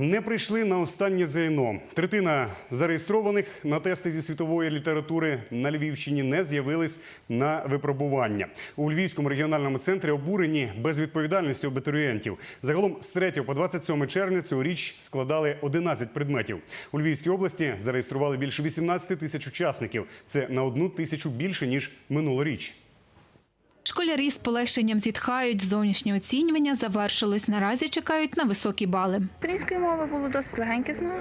Не прийшли на останнє ЗНО. Третина зареєстрованих на тести зі світової літератури на Львівщині не з'явились на випробування. У Львівському регіональному центрі обурені безвідповідальністю абітурієнтів. Загалом з 3 по 27 червня цьогоріч складали 11 предметів. У Львівській області зареєстрували більше 18 тисяч учасників. Це на одну тисячу більше ніж минулоріч. Школярі з полегшенням зітхають. Зовнішнє оцінювання завершилось. Наразі чекають на високі бали. Української мови було досить легеньке знову.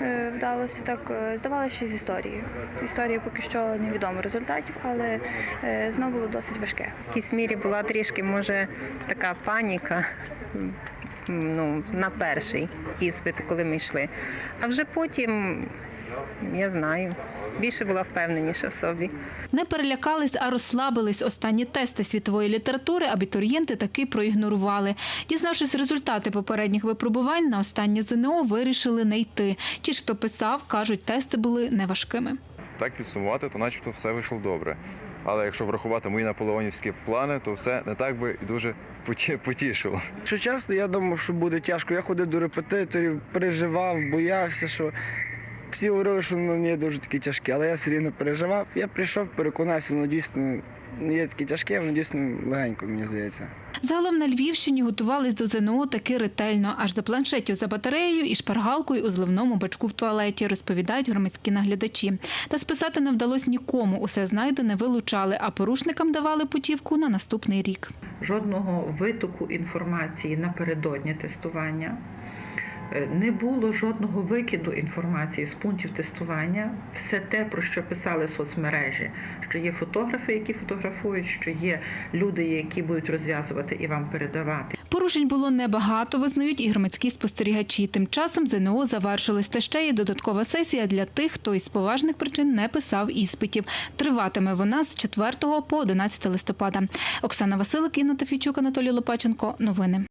Е, Вдалося так, е, здавалося, що з історії. З історії поки що невідомо результатів, але е, знову було досить важке. В якійсь мірі була трішки, може, така паніка ну, на перший іспит, коли ми йшли. А вже потім, я знаю, більше була впевненіша в собі. Не перелякались, а розслабились. Останні тести світової літератури абітурієнти таки проігнорували. Дізнавшись результати попередніх випробувань, на останнє ЗНО вирішили не йти. Ті, хто писав, кажуть, тести були неважкими. Так підсумувати, то начебто все вийшло добре. Але якщо врахувати мої наполеонівські плани, то все не так би і дуже поті- потішило. Якщо чесно, я думав, що буде тяжко. Я ходив до репетиторів, переживав, боявся, що всі говорили, що воно не дуже таке тяжке, але я все рівно переживав. Я прийшов, переконався, воно дійсно не є таке тяжке, воно дійсно легенько, мені здається. Загалом на Львівщині готувались до ЗНО таки ретельно, аж до планшетів за батареєю і шпаргалкою у зливному бачку в туалеті, розповідають громадські наглядачі. Та списати не вдалося нікому. Усе знайдене вилучали, а порушникам давали путівку на наступний рік. жодного витоку інформації напередодні тестування. Е, Не було жодного викиду інформації з пунктів тестування. Все те, про що писали соцмережі, що є фотографи, які фотографують, що є люди, які будуть розв'язувати і вам передавати. Порушень було небагато, визнають і громадські спостерігачі. Тим часом ЗНО завершилось. Та ще є додаткова сесія для тих, хто із поважних причин не писав іспитів. Триватиме вона з 4 по 11 листопада. Оксана Василик, Інна Тафійчук, Анатолій Лопаченко. Новини.